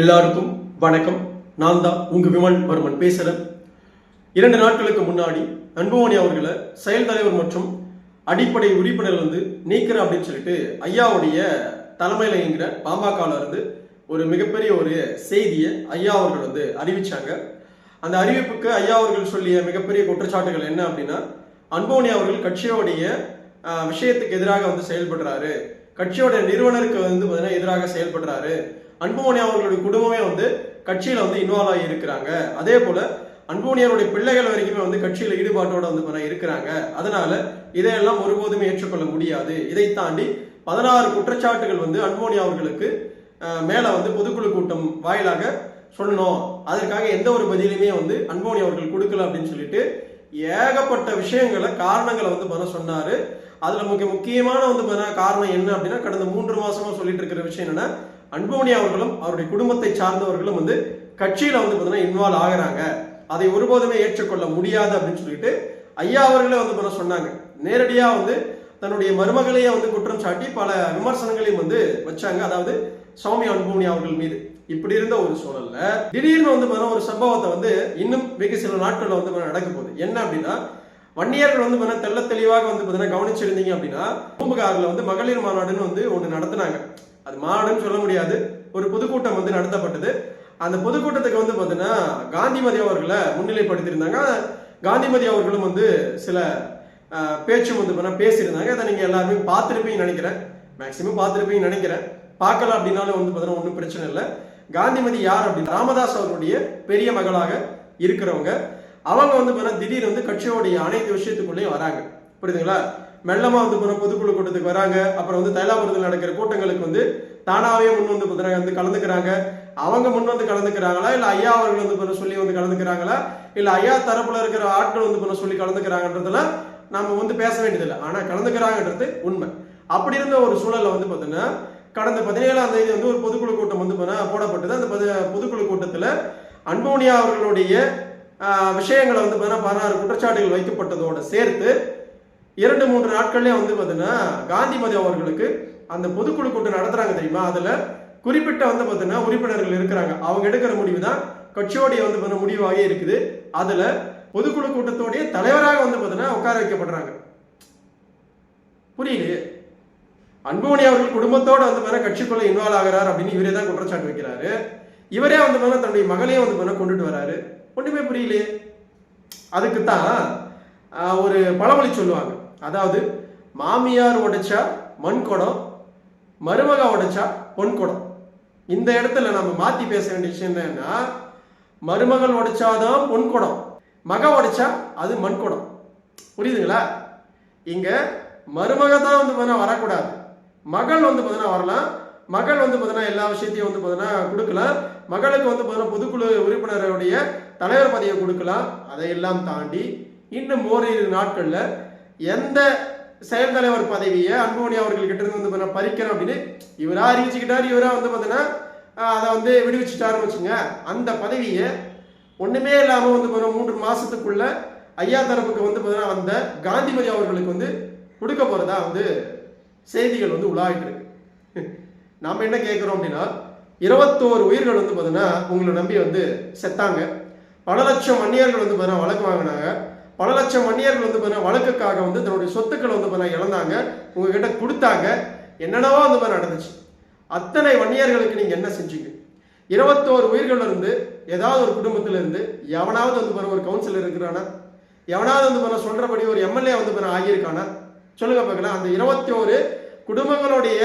எல்லாருக்கும் வணக்கம். நான் தான் உங்க விமல் வர்மன் பேசுறேன். இரண்டு நாட்களுக்கு முன்னாடி அன்புமணி அவர்களை செயல் தலைவர் மற்றும் அடிப்படை உறுப்பினர் வந்து நீக்கிற அப்படின்னு சொல்லிட்டு ஐயாவுடைய தலைமையில இயங்குற பாமகவில் இருந்து ஒரு மிகப்பெரிய ஒரு செய்தியை ஐயா அவர்கள் வந்து அறிவிச்சாங்க. அந்த அறிவிப்புக்கு ஐயா அவர்கள் சொல்லிய மிகப்பெரிய குற்றச்சாட்டுகள் என்ன அப்படின்னா அன்போனி அவர்கள் கட்சியோடைய விஷயத்துக்கு எதிராக வந்து செயல்படுறாரு. கட்சியோட நிறுவனருக்கு வந்து பார்த்தீங்கன்னா எதிராக செயல்படுறாரு. அன்புமணி அவர்களுடைய குடும்பமே வந்து கட்சியில் வந்து இன்வால்வ் ஆகி இருக்கிறாங்க. அதே போல அன்புமணியாருடைய பிள்ளைகள் வரைக்குமே வந்து கட்சியில் ஈடுபாட்டோட வந்து இருக்கிறாங்க. அதனால இதையெல்லாம் ஒருபோதுமே ஏற்றுக்கொள்ள முடியாது. இதை தாண்டி பதினாறு குற்றச்சாட்டுகள் வந்து அன்புமணி அவர்களுக்கு மேலே மேல வந்து பொதுக்குழு கூட்டம் வாயிலாக சொல்லணும். அதற்காக எந்த ஒரு பதிலுமே வந்து அன்புமணி அவர்கள் கொடுக்கல அப்படின்னு சொல்லிட்டு ஏகப்பட்ட விஷயங்களை காரணங்களை வந்து பண்ண சொன்னாரு. அதுல முக்கிய முக்கியமான வந்து காரணம் என்ன அப்படின்னா கடந்த மூன்று மாசமா சொல்லிட்டு இருக்கிற விஷயம் என்னன்னா அன்புமணி அவர்களும் அவருடைய குடும்பத்தை சார்ந்தவர்களும் வந்து கட்சியில வந்து பார்த்தீங்கன்னா இன்வால்வ் ஆகுறாங்க. அதை ஒருபோதுமே ஏற்றுக்கொள்ள முடியாது அப்படின்னு சொல்லிட்டு ஐயா அவர்களே வந்து சொன்னாங்க. நேரடியா வந்து தன்னுடைய மருமகளையே வந்து குற்றம் சாட்டி பல விமர்சனங்களையும் வந்து வச்சாங்க. அதாவது சுவாமி அன்புமணி அவர்கள் மீது. இப்படி இருந்த ஒரு சூழல்ல திடீர்னு வந்து ஒரு சம்பவத்தை வந்து இன்னும் வெகு சில நாட்கள்ல வந்து நடக்க போகுது. என்ன அப்படின்னா வன்னியர்கள் வந்து பார்த்தா தெள்ள தெளிவாக வந்து பார்த்தீங்கன்னா கவனிச்சிருந்தீங்க அப்படின்னா பூம்புகாரில் வந்து மகளிர் மாநாடுன்னு வந்து ஒன்று நடத்தினாங்க. அது மாடுன்னு சொல்ல முடியாது. ஒரு பொதுக்கூட்டம் வந்து நடத்தப்பட்டது. அந்த பொதுக்கூட்டத்துக்கு வந்து பார்த்தீங்கன்னா காந்திமதி அவர்களை முன்னிலைப்படுத்தியிருந்தாங்க. காந்திமதி அவர்களும் வந்து சில பேச்சும் வந்து பார்த்தா பேசியிருந்தாங்க. அதை நீங்கள் எல்லாருமே பார்த்துருப்பீங்கன்னு நினைக்கிறேன். மேக்சிமம் பார்த்துருப்பீங்கன்னு நினைக்கிறேன். பார்க்கல அப்படின்னாலும் வந்து பார்த்தீங்கன்னா ஒன்றும் பிரச்சனை இல்லை. காந்திமதி யார் அப்படின்னு ராமதாஸ் அவருடைய பெரிய மகளாக இருக்கிறவங்க. அவங்க வந்து பார்த்தீங்கன்னா திடீர்னு வந்து கட்சியோடைய அனைத்து விஷயத்துக்குள்ளேயும் வராங்க. புரியுதுங்களா? மெல்லமா வந்து பொதுக்குழு கூட்டத்துக்கு வராங்க. அப்புறம் வந்து தைலாபுரத்தில் நடக்கிற கூட்டங்களுக்கு வந்து தானாவே முன் வந்து பார்த்தீங்கன்னா வந்து கலந்துக்கிறாங்க. அவங்க முன் வந்து கலந்துக்கிறாங்களா? இல்ல ஐயா அவர்கள் வந்து பண்ண சொல்லி வந்து கலந்துக்கிறாங்களா? இல்ல ஐயா தரப்புல இருக்கிற ஆட்கள் வந்து பண்ண சொல்லி கலந்துக்கிறாங்கன்றதெல்லாம் நம்ம வந்து பேச வேண்டியதில்லை. ஆனா கலந்துக்கிறாங்கன்றது உண்மை. அப்படி இருந்த ஒரு சூழல்ல வந்து பார்த்தீங்கன்னா கடந்த பதினேழாம் தேதி வந்து ஒரு பொதுக்குழு கூட்டம் வந்து பார்த்தீங்கன்னா போடப்பட்டது. அந்த பொதுக்குழு கூட்டத்துல அன்போனியா அவர்களுடைய விஷயங்களை வந்து பார்த்தீங்கன்னா பதினாறு குற்றச்சாட்டுகள் வைக்கப்பட்டதோட சேர்த்து இரண்டு மூன்று நாட்கள்லேயே வந்து பார்த்தீங்கன்னா காந்திமதி அவர்களுக்கு அந்த பொதுக்குழு கூட்டம் நடத்துறாங்க தெரியுமா? அதில் குறிப்பிட்ட வந்து பார்த்தீங்கன்னா உறுப்பினர்கள் இருக்கிறாங்க. அவங்க எடுக்கிற முடிவு தான் கட்சியோடைய வந்து பண்ண முடிவாகவே இருக்குது. அதில் பொதுக்குழு கூட்டத்தோடைய தலைவராக வந்து பார்த்தீங்கன்னா உட்கார வைக்கப்படுறாங்க. புரியலையே அன்புமணி அவர்கள் குடும்பத்தோட வந்து பார்த்தீங்கன்னா கட்சிக்குள்ள இன்வால்வ் ஆகிறார் அப்படின்னு இவரே தான் குற்றச்சாட்டு வைக்கிறாரு. இவரே வந்து பார்த்தீங்கன்னா தன்னுடைய மகளையும் வந்து பார்த்தீங்கன்னா கொண்டுட்டு வராரு. ஒன்றுமே புரியலையே. அதுக்கு தான் ஒரு பழமொழி சொல்லுவாங்க. அதாவது மாமியார் உடைச்சா மண் குடம் மருமக உடைச்சா பொன் குடம். இந்த இடத்துல நம்ம மாத்தி பேச வேண்டிய விஷயம் என்னன்னா மருமகள் உடைச்சாதான் பொன் குடம் மக உடைச்சா அது மண் குடம். புரியுதுங்களா? இங்க மருமக தான் வந்து பார்த்தீங்கன்னா வரக்கூடாது. மகள் வந்து பார்த்தீங்கன்னா வரலாம். மகள் வந்து பார்த்தீங்கன்னா எல்லா விஷயத்தையும் வந்து பார்த்தீங்கன்னா கொடுக்கலாம். மகளுக்கு வந்து பார்த்தீங்கன்னா பொதுக்குழு உறுப்பினருடைய தலைவர் பதவியை கொடுக்கலாம். அதையெல்லாம் தாண்டி இன்னும் ஓரிரு நாட்கள்ல எந்த செயல் தலைவர் பதவியை அன்புமணி அவர்கள் கிட்ட இருந்து வந்து பார்த்தீங்கன்னா பறிக்கிறோம் அப்படின்னு இவரா அறிவிச்சுக்கிட்டார் இவரா வந்து பார்த்தீங்கன்னா அதை வந்து விடுவிச்சுட்டாருன்னு வச்சுங்க அந்த பதவியை ஒண்ணுமே இல்லாமல் வந்து பார்த்தீங்கன்னா மூன்று மாசத்துக்குள்ள ஐயா தரப்புக்கு வந்து பார்த்தீங்கன்னா வந்த காந்திமதி அவர்களுக்கு வந்து கொடுக்க போறதா வந்து செய்திகள் வந்து உலாகிட்டு இருக்கு. நாம என்ன கேட்குறோம் அப்படின்னா இருபத்தோரு உயிர்கள் வந்து பார்த்தீங்கன்னா உங்களை நம்பி வந்து செத்தாங்க. பல லட்சம் மன்னியர்கள் வந்து பார்த்தீங்கன்னா வழக்கு வாங்கினாங்க. பல லட்சம் மன்னியர்கள் வந்து பார்த்தீங்கன்னா வழக்குக்காக வந்து தன்னுடைய சொத்துக்களை வந்து பார்த்தீங்கன்னா இழந்தாங்க. உங்ககிட்ட கொடுத்தாங்க. என்னென்னவோ அந்த மாதிரி நடந்துச்சு. அத்தனை வன்னியர்களுக்கு நீங்க என்ன செஞ்சீங்க? இருபத்தோரு உயிர்கள்ல இருந்து ஏதாவது ஒரு குடும்பத்துல இருந்து எவனாவது வந்து பாருங்க ஒரு கவுன்சிலர் இருக்கிறானா? எவனாவது வந்து பாருங்க சொல்றபடி ஒரு எம்எல்ஏ வந்து பாருங்க ஆகியிருக்கானா? சொல்லுங்க பார்க்கலாம். அந்த இருபத்தி ஒரு குடும்பங்களுடைய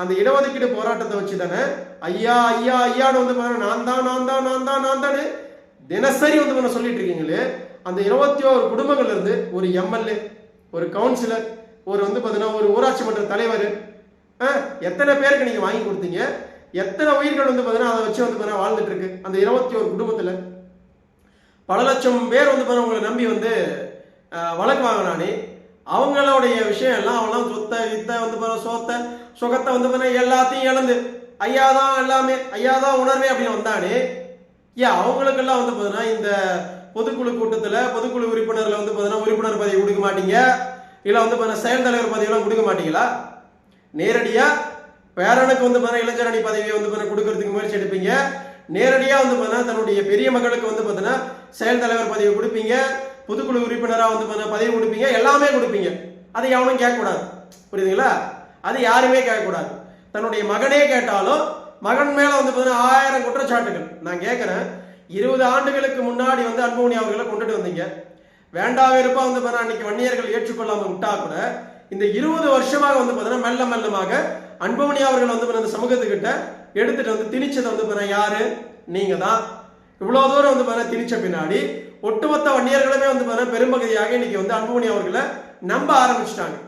அந்த இடஒதுக்கீடு போராட்டத்தை வச்சு தானே ஐயா ஐயா ஐயான்னு வந்து பாருங்க நான் தான் நான் தான் நான் தான் நான் தானே தினசரி வந்து பாருங்க சொல்லிட்டு இருக்கீங்களே. அந்த இருபத்தி ஓரு குடும்பங்கள்ல இருந்து ஒரு எம்எல்ஏ ஒரு கவுன்சிலர் ஒரு வந்து பார்த்தீங்கன்னா ஒரு ஊராட்சி மன்ற தலைவர் எத்தனை பேருக்கு நீங்க வாங்கி கொடுத்தீங்க? எத்தனை உயிர்கள் வந்து பார்த்தீங்கன்னா அதை வச்சு வந்து பார்த்தீங்கன்னா வாழ்ந்துட்டு இருக்கு அந்த இருபத்தி ஒரு குடும்பத்துல. பல லட்சம் பேர் வந்து பார்த்தீங்கன்னா உங்களை நம்பி வந்து வழக்கு வாங்கினானே. அவங்களுடைய விஷயம் எல்லாம் அவங்களாம் சொத்தை வித்தை வந்து பார்த்தீங்கன்னா சோத்தை சுகத்தை வந்து பார்த்தீங்கன்னா எல்லாத்தையும் இழந்து ஐயா தான் எல்லாமே ஐயா தான் உணர்வே அப்படின்னு வந்தானே. ஏன் அவங்களுக்கெல்லாம் வந்து பார்த்தீங்கன்னா இந்த பொதுக்குழு கூட்டத்தில் பொதுக்குழு உறுப்பினர்ல வந்து பார்த்தீங்கன்னா உறுப்பினர் பதவி கொடுக்க மாட்டீங்க. இல்லை வந்து பார்த்தீங்கன்னா செயல் தலைவர் பதவியெல்லாம் கொடுக்க மாட்டீங்களா? நேரடியாக பேரனுக்கு வந்து பார்த்தீங்கன்னா இளைஞரணி பதவியை வந்து பார்த்தீங்கன்னா கொடுக்கறதுக்கு முயற்சி எடுப்பீங்க. நேரடியாக வந்து பார்த்தீங்கன்னா தன்னுடைய பெரிய மகளுக்கு வந்து பார்த்தீங்கன்னா செயல் தலைவர் பதவி கொடுப்பீங்க. பொதுக்குழு உறுப்பினராக வந்து பார்த்தீங்கன்னா பதவி கொடுப்பீங்க. எல்லாமே கொடுப்பீங்க. அதை எவனும் கேட்கக்கூடாது. புரியுதுங்களா? அது யாருமே கேட்கக்கூடாது. தன்னுடைய மகனே கேட்டாலும் மகன் மேல வந்து பார்த்தீங்கன்னா ஆயிரம் குற்றச்சாட்டுகள். நான் கேட்குறேன் இருபது ஆண்டுகளுக்கு முன்னாடி வந்து அன்புமணி அவர்களை கொண்டுட்டு வந்தீங்க. வேண்டாம் வெறுப்பா வந்து பார்த்தா அன்னைக்கு வன்னியர்கள் ஏற்றுக்கொள்ளாம விட்டா கூட இந்த இருபது வருஷமாக வந்து பார்த்தீங்கன்னா மெல்ல மெல்லமாக அன்புமணி அவர்கள் வந்து அந்த சமூகத்துக்கிட்ட எடுத்துட்டு வந்து திணிச்சதை வந்து பார்த்தீங்கன்னா யாரு? நீங்க தான் இவ்வளவு தூரம் வந்து பார்த்தீங்கன்னா திணிச்ச பின்னாடி ஒட்டுமொத்த வன்னியர்களுமே வந்து பார்த்தீங்கன்னா பெரும்பகுதியாக இன்னைக்கு வந்து அன்புமணி அவர்களை நம்ப ஆரம்பிச்சிட்டாங்க.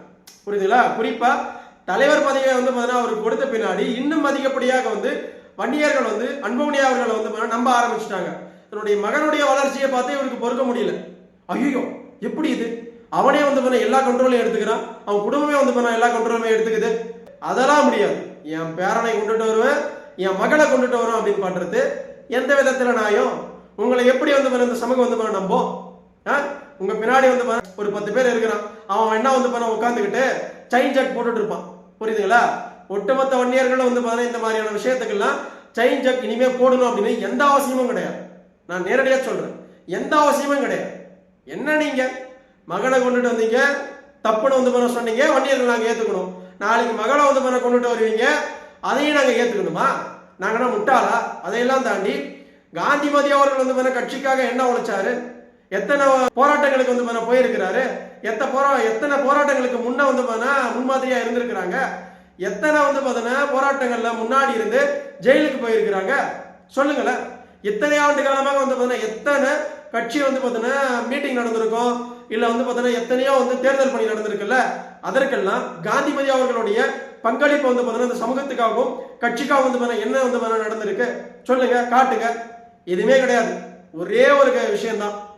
புரியுதுங்களா? குறிப்பா தலைவர் பதவியை வந்து பார்த்தீங்கன்னா அவருக்கு கொடுத்த பின்னாடி இன்னும் அதிகப்படியாக வந்து வன்னியர்கள் வந்து அன்புமணி அவர்களை வந்து நம்ப ஆரம்பிச்சிட்டாங்க. தன்னுடைய மகனுடைய வளர்ச்சியை பார்த்து இவருக்கு பொறுக்க முடியல. ஐயோ எப்படி இது? அவனே வந்து பண்ண எல்லா கண்ட்ரோலையும் எடுத்துக்கிறான். அவன் குடும்பமே வந்து பண்ண எல்லா கண்ட்ரோலுமே எடுத்துக்குது. அதெல்லாம் முடியாது. என் பேரனை கொண்டுட்டு வருவேன் என் மகளை கொண்டுட்டு வருவேன் அப்படின்னு பண்றது எந்த விதத்துல நாயும் உங்களை எப்படி வந்து பண்ண இந்த சமூகம் வந்து பண்ண நம்பும்? ஆ? உங்க பின்னாடி வந்து ஒரு பத்து பேர் இருக்கிறான். அவன் என்ன வந்து பண்ண உட்காந்துக்கிட்டு செயின் ஜாக் போட்டுட்டு இருப்பான். புரியுதுங்களா? ஒட்டுமொத்த வன்னியர்களும் வந்து பாரு இந்த மாதிரியான விஷயத்துக்கெல்லாம் செயின் ஜக் இனிமே போடணும் அப்படின்னு எந்த அவசியமும் கிடையாது. நான் நேரடியாக சொல்றேன். எந்த அவசியமும் கிடையாது. என்ன நீங்க? மகனை கொண்டுட்டு வந்தீங்க. தப்புன்னு வந்து பண்ண சொன்னீங்க. வன்னியர்கள் நாங்கள் ஏற்றுக்கணும் நாளைக்கு மகளை வந்து பண்ண கொண்டுட்டு வருவீங்க. அதையும் நாங்கள் ஏற்றுக்கணுமா நாங்கள் முட்டாளா? அதையெல்லாம் தாண்டி காந்திமதி அவர்கள் வந்து பண்ண கட்சிக்காக என்ன உழைச்சாரு? எத்தனை போராட்டங்களுக்கு வந்து பண்ண போயிருக்கிறாரு? எத்தனை போரா எத்தனை போராட்டங்களுக்கு முன்ன வந்து பண்ண முன்மாதிரியா இருந்திருக்கிறாங்க? எத்தனை வந்து பார்த்தீங்கன்னா போராட்டங்களில் முன்னாடி இருந்து ஜெயிலுக்கு போயிருக்கிறாங்க? சொல்லுங்களேன். எத்தனை ஆண்டு காலமாக வந்து பார்த்தீங்கன்னா எத்தனை கட்சி வந்து பார்த்தீங்கன்னா மீட்டிங் நடந்திருக்கும்? இல்லை வந்து பார்த்தீங்கன்னா எத்தனையோ வந்து தேர்தல் பணி நடந்திருக்குல்ல? அதற்கெல்லாம் காந்திமதி அவர்களுடைய பங்களிப்பு வந்து பார்த்தீங்கன்னா இந்த சமூகத்துக்காகவும் கட்சிக்காகவும் வந்து பார்த்தீங்கன்னா என்ன வந்து பார்த்தீங்கன்னா நடந்திருக்கு? சொல்லுங்க காட்டுங்க. எதுவுமே கிடையாது. ஒரே ஒரு விஷயம்தான்.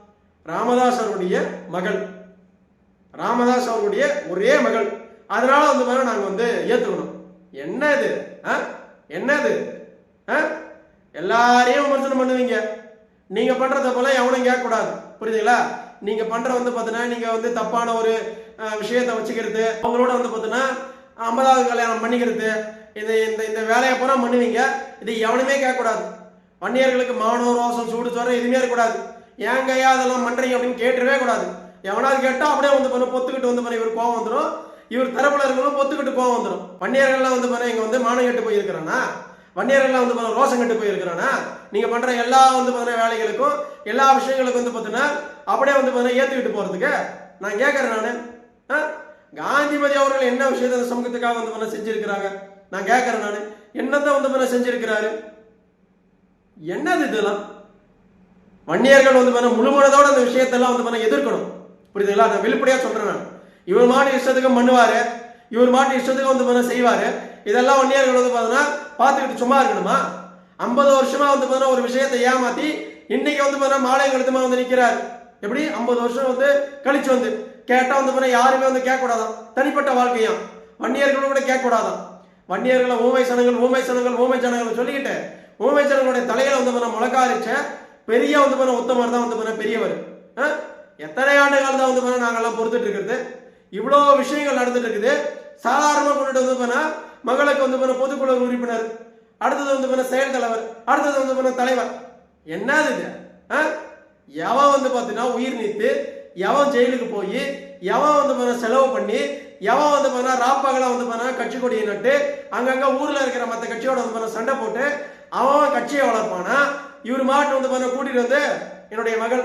ராமதாஸ் அவருடைய மகள். ராமதாஸ் அவருடைய ஒரே மகள். அதனால வந்து மாதிரி நாங்கள் வந்து ஏற்றுக்கணும் என்ன இது ஆ? என்ன இது ஆ? எல்லாரையும் விமர்சனம் பண்ணுவீங்க. நீங்க பண்ற போல எவனும் கேட்கக்கூடாது. புரியுதுங்களா? நீங்க பண்ற வந்து பார்த்தீங்கன்னா நீங்க வந்து தப்பான ஒரு விஷயத்த விஷயத்தை வச்சுக்கிறது அவங்களோட வந்து பார்த்தீங்கன்னா ஐம்பதாவது கல்யாணம் பண்ணிக்கிறது இந்த இந்த இந்த வேலையை பூரா பண்ணுவீங்க. இது எவனுமே கேட்கக்கூடாது. வன்னியர்களுக்கு மானம் ரோசம் சூடு சோறு எதுவுமே இருக்கக்கூடாது. ஏங்க ஐயா அதெல்லாம் பண்றீங்க அப்படின்னு கேட்டுறவே கூடாது. எவனாவது கேட்டா அப்படியே வந்து பண்ண பொத்துக்கிட்டு வந்து பண்ண இவர் கோவம் வந்துடும் இவர் தரப்புலர்களும் ஒத்துக்கிட்டு பொத்துக்கிட்டு கோவம் வந்துடும் வன்னியர்கள்லாம் வந்து பாருங்க இங்க வந்து மானம் கட்டு போயிருக்கிறானா? வன்னியர்கள்லாம் வந்து பண்ண ரோஷம் கட்டு போயிருக்கிறானா? நீங்க பண்ற எல்லா வந்து பார்த்தீங்கன்னா வேலைகளுக்கும் எல்லா விஷயங்களுக்கும் வந்து பார்த்தீங்கன்னா அப்படியே வந்து பார்த்தீங்கன்னா ஏத்துக்கிட்டு போறதுக்கு நான் கேட்கறேன் நானு. ஆ? காந்திமதி அவர்கள் என்ன விஷயத்தை இந்த சமூகத்துக்காக வந்து பண்ண செஞ்சிருக்கிறாங்க? நான் கேட்கறேன் நானு. என்னதான் வந்து பண்ண செஞ்சிருக்கிறாரு? என்னது இதெல்லாம்? வன்னியர்கள் வந்து பண்ண முழுமனதோட அந்த விஷயத்தெல்லாம் வந்து பண்ண எதிர்க்கணும். புரியுதுங்களா? நான் வெளிப்படையா சொல்றேன் நான். இவர் மாட்டு இஷ்டத்துக்கு பண்ணுவாரு. இவர் மாட்டு இஷ்டத்துக்கு வந்து பண்ண செய்வாரு. இதெல்லாம் வன்னியர்கள் வந்து பார்த்தீங்கன்னா பார்த்துக்கிட்டு சும்மா இருக்கணுமா? ஐம்பது வருஷமா வந்து பார்த்தீங்கன்னா ஒரு விஷயத்தை ஏமாத்தி இன்னைக்கு வந்து பார்த்தீங்கன்னா மாலை கழுத்துமா வந்து நிற்கிறார் எப்படி? ஐம்பது வருஷம் வந்து கழிச்சு வந்து கேட்டா வந்து பார்த்தீங்கன்னா யாருமே வந்து கேட்கக்கூடாதான். தனிப்பட்ட வாழ்க்கையும். வன்னியர்களும் கூட கேட்கக்கூடாதான். வன்னியர்களை ஊமை சனங்கள் ஊமை சனங்கள் ஊமை சனங்கள் சொல்லிக்கிட்டு ஊமை சனங்களுடைய தலையில வந்து பண்ண முழக்காரிச்ச பெரிய வந்து பண்ண உத்தமர் தான் வந்து பண்ண பெரியவர். ஆ? எத்தனை ஆண்டுகள் தான் வந்து பண்ண நாங்கெல்லாம் பொறுத்துட்டு இருக்கிறது? இவ்வளோ விஷயங்கள் நடந்துட்டு இருக்குது சாதாரணமாக கொண்டுட்டு வந்து போனால் மகளுக்கு வந்து பண்ண பொதுக்குழு உறுப்பினர் அடுத்தது வந்து பண்ண செயல் தலைவர் அடுத்தது வந்து பண்ண தலைவர். என்னது இது? ஆ? எவன் வந்து பார்த்தீங்கன்னா உயிர் நீத்து எவன் ஜெயிலுக்கு போய் எவன் வந்து பண்ண செலவு பண்ணி எவன் வந்து பண்ண ராப்பகலா வந்து பண்ண கட்சி கொடியை நட்டு அங்கங்க ஊர்ல இருக்கிற மற்ற கட்சியோட வந்து பண்ண சண்டை போட்டு அவன் கட்சியை வளர்ப்பானா? இவர் மாட்டு வந்து பண்ண கூட்டிட்டு வந்து என்னுடைய மகள்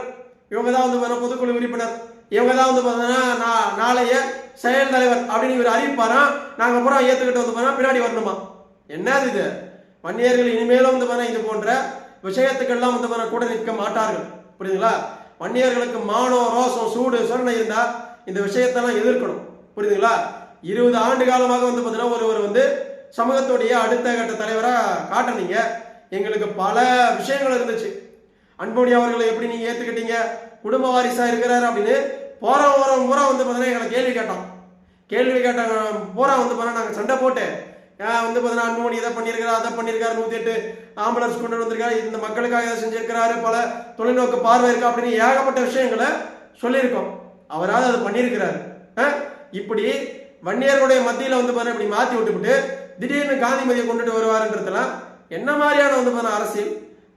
இவங்க தான் வந்து பண்ண பொதுக்குழு உறுப்பினர். இவங்க தான் வந்து பார்த்தீங்கன்னா நான் நாளைய செயல் தலைவர் அப்படின்னு இவர் அறிவிப்பாரா? நாங்கள் அப்புறம் ஏற்றுக்கிட்டு வந்து பண்ணா பின்னாடி வரணுமா? என்னது இது? வன்னியர்கள் இனிமேலும் வந்து பார்த்தா இது போன்ற விஷயத்துக்கெல்லாம் வந்து பார்த்தா கூட நிற்க மாட்டார்கள். புரியுதுங்களா? வன்னியர்களுக்கு மானம் ரோசம் சூடு சொன்ன இருந்தா இந்த விஷயத்தெல்லாம் எதிர்க்கணும். புரியுதுங்களா? இருபது ஆண்டு காலமாக வந்து பார்த்தீங்கன்னா ஒருவர் வந்து சமூகத்துடைய அடுத்த கட்ட தலைவராக காட்டினீங்க. எங்களுக்கு பல விஷயங்கள் இருந்துச்சு. அன்போனி அவர்களை எப்படி நீங்க ஏத்துக்கிட்டீங்க? குடும்ப வாரிசா இருக்கிறாரு அப்படின்னு போற போறவங்க பூரா வந்து பார்த்தீங்கன்னா எங்களை கேள்வி கேட்டோம். கேள்வி கேட்டாங்க பூரா வந்து பார்த்தா நாங்கள் சண்டை போட்டு வந்து பார்த்தீங்கன்னா அன்புமணி இதை பண்ணியிருக்காரு அதை பண்ணியிருக்காரு நூற்றி எட்டு ஆம்புலன்ஸ் கொண்டு வந்திருக்காரு இந்த மக்களுக்காக இதை செஞ்சிருக்கிறாரு பல தொலைநோக்கு பார்வை இருக்கு அப்படின்னு ஏகப்பட்ட விஷயங்களை சொல்லியிருக்கோம். அவராவது அதை பண்ணியிருக்கிறாரு. இப்படி வன்னியர்களுடைய மத்தியில் வந்து பார்த்தீங்கன்னா இப்படி மாற்றி விட்டுவிட்டு திடீர்னு காந்திமதியை கொண்டுட்டு வருவாருன்றதுலாம் என்ன மாதிரியான வந்து பார்த்தீங்கன்னா அரசியல்?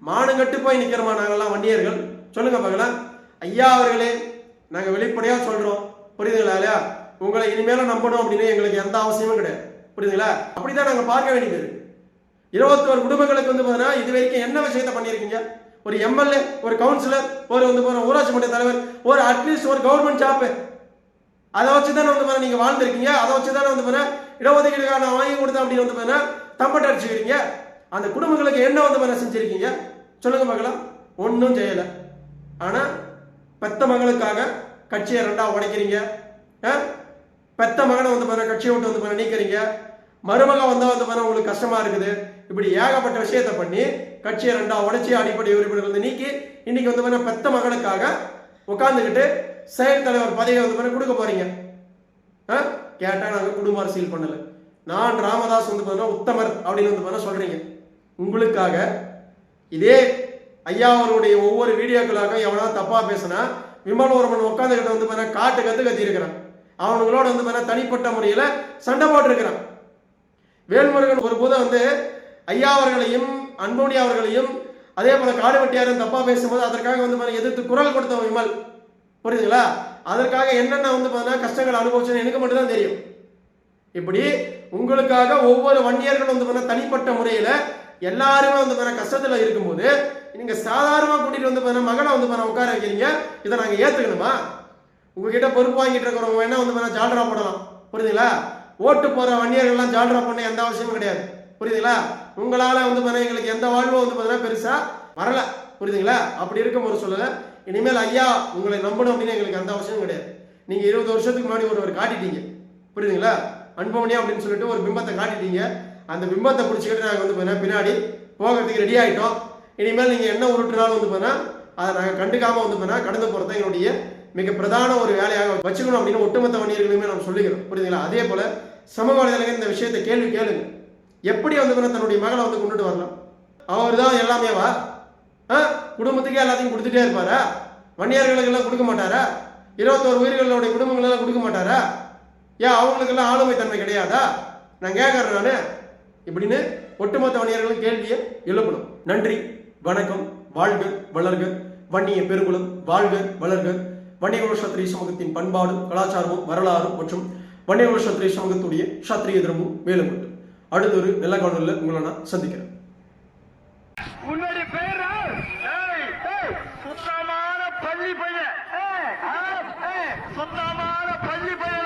மானங்கட்டு போய் நிக்கிறோமா நாங்கள்லாம் வண்டியர்கள் சொல்லுங்க பார்க்கலாம். ஐயா அவர்களே நாங்க வெளிப்படையா சொல்றோம். புரியுதுங்களா இல்லையா? உங்களை இனிமேலும் நம்பணும் அப்படின்னு எங்களுக்கு எந்த அவசியமும் கிடையாது. புரியுதுங்களா? அப்படிதான் நாங்க பார்க்க வேண்டியது இருக்கு. இருபத்தோரு குடும்பங்களுக்கு வந்து பார்த்தீங்கன்னா இது வரைக்கும் என்ன விஷயத்த பண்ணியிருக்கீங்க? ஒரு எம்எல்ஏ ஒரு கவுன்சிலர் ஒரு வந்து போற ஊராட்சி மன்ற தலைவர் ஒரு அட்லீஸ்ட் ஒரு கவர்மெண்ட் ஜாப்பு அதை வச்சு தானே வந்து பாருங்க நீங்க வாழ்ந்திருக்கீங்க. அதை வச்சு தானே வந்து பாருங்க இடஒதுக்கீடுக்காக நான் வாங்கி கொடுத்தேன் அப்படின்னு வந்து பாருங்க தம்பட்ட அடிச்சுக்கிறீங்க. அந்த குடும்பங்களுக்கு என்ன வந்து பாருங்க செஞ்சிருக்கீங்க? சொல்லுங்க பார்க்கலாம். ஒன்றும் செய்யலை. ஆனா பெத்த மகளுக்காக கட்சியை ரெண்டா உடைக்கிறீங்க. ஆ? பெத்த மகனை வந்து பாருங்க கட்சியை விட்டு வந்து பாருங்க நீக்கிறீங்க. மருமகன் வந்தா வந்து பாருங்க உங்களுக்கு கஷ்டமா இருக்குது. இப்படி ஏகப்பட்ட விஷயத்தை பண்ணி கட்சியை ரெண்டா உடைச்சி அடிப்படை உறுப்பினர்கள் வந்து நீக்கி இன்னைக்கு வந்து பாருங்க பெத்த மகனுக்காக உட்காந்துக்கிட்டு செயல் தலைவர் பதவியை வந்து பாருங்க கொடுக்க போறீங்க. ஆ? கேட்டா நாங்க குடும்ப அரசியல் பண்ணல. நான் ராமதாஸ் வந்து பாருங்க உத்தமர் அப்படின்னு வந்து பாருங்க சொல்றீங்க. உங்களுக்காக இதே ஐயா அவருடைய ஒவ்வொரு வீடியோக்களாக எவனா தப்பா பேசினா விமலவர்மன் உட்காந்துக்கிட்ட வந்து பார்த்தா காட்டு கத்து கத்தி இருக்கிறான் அவனுங்களோட வந்து பார்த்தா தனிப்பட்ட முறையில் சண்டை போட்டிருக்கிறான். வேல்முருகன் ஒருபோது வந்து ஐயா அவர்களையும் அன்போனி அவர்களையும் அதே போல காடு வெட்டியாரும் தப்பா பேசும்போது அதற்காக வந்து பாருங்க எதிர்த்து குரல் கொடுத்தவன் விமல். புரியுதுங்களா? அதற்காக என்னென்ன வந்து பார்த்தீங்கன்னா கஷ்டங்கள் அனுபவிச்சுன்னு எனக்கு மட்டும்தான் தெரியும். இப்படி உங்களுக்காக ஒவ்வொரு வன்னியர்களும் வந்து பார்த்தீங்கன்னா தனிப்பட்ட முறையில எல்லாருமே வந்து பார்த்தீங்கன்னா கஷ்டத்துல இருக்கும்போது நீங்க சாதாரணமா கூட்டிட்டு வந்து பார்த்தீங்கன்னா மகனை வந்து பார்த்தீங்கன்னா உட்கார வைக்கிறீங்க. இதை நாங்க ஏத்துக்கணுமா? உங்ககிட்ட பொறுப்பு வாங்கிட்டு இருக்கிறவங்க வேணா வந்து பார்த்தீங்கன்னா ஜால்ரா போடலாம். புரியுதுங்களா? ஓட்டு போற வன்னியர்கள்லாம் ஜால்ரா பண்ண எந்த அவசியமும் கிடையாது. புரியுதுங்களா? உங்களால வந்து பார்த்தீங்கன்னா எங்களுக்கு எந்த வாழ்வும் வந்து பார்த்தீங்கன்னா பெருசா வரல. புரியுதுங்களா? அப்படி இருக்கும் ஒரு சொல்லல. இனிமேல் ஐயா உங்களை நம்பணும் அப்படின்னு எங்களுக்கு எந்த அவசியமும் கிடையாது. நீங்க இருபது வருஷத்துக்கு முன்னாடி ஒருவர் காட்டிட்டீங்க. புரியுதுங்களா? அன்பமணி அப்படின்னு சொல்லிட்டு ஒரு பிம்பத்தை காட்டிட்டீங்க. அந்த பிம்பத்தை பிடிச்சிக்கிட்டு நாங்கள் வந்து பார்த்தீங்கன்னா பின்னாடி போகிறதுக்கு ரெடி ஆகிட்டோம் இனிமேல் நீங்கள் என்ன உருட்டுனாலும் வந்து பார்த்தீங்கன்னா அதை நாங்கள் கண்டுக்காமல் வந்து பார்த்தீங்கன்னா கடந்து போகிறத எங்களுடைய மிக பிரதான ஒரு வேலையாக வச்சுக்கணும் அப்படின்னு ஒட்டுமொத்த வணிகர்களுமே நம்ம சொல்லிக்கிறோம். புரியுதுங்களா? அதே போல் சமூக வலைதளங்கள் இந்த விஷயத்தை கேள்வி கேளுங்க. எப்படி வந்து தன்னுடைய மகளை வந்து கொண்டுட்டு வரலாம்? அவர் தான் எல்லாமேவா? ஆ? குடும்பத்துக்கே எல்லாத்தையும் கொடுத்துட்டே இருப்பாரா? வன்னியர்களுக்கெல்லாம் கொடுக்க மாட்டாரா? இருபத்தோரு உயிர்களுடைய குடும்பங்களெல்லாம் கொடுக்க மாட்டாரா? ஏன் அவங்களுக்கெல்லாம் ஆளுமை தன்மை கிடையாதா? நான் கேட்கறேன் நான். இப்படின்னு ஒட்டுமொத்த வணிகர்களும் கேள்வியை எழுப்பணும். நன்றி வணக்கம் வாழ்க வளர்க வன்னிய பெருங்குளம் வாழ்க வளர்க. வன்னியகுல சத்திரிய சமூகத்தின் பண்பாடும் கலாச்சாரமும் வரலாறும் மற்றும் வன்னியகுல சத்திரிய சமூகத்துடைய சத்திரிய தினமும் மேலும் அடுத்த ஒரு நல்ல காணொலியில் உங்களை நான் சந்திக்கிறேன். சொந்தமான பள்ளி பையன். சொந்தமான பள்ளி பையன்.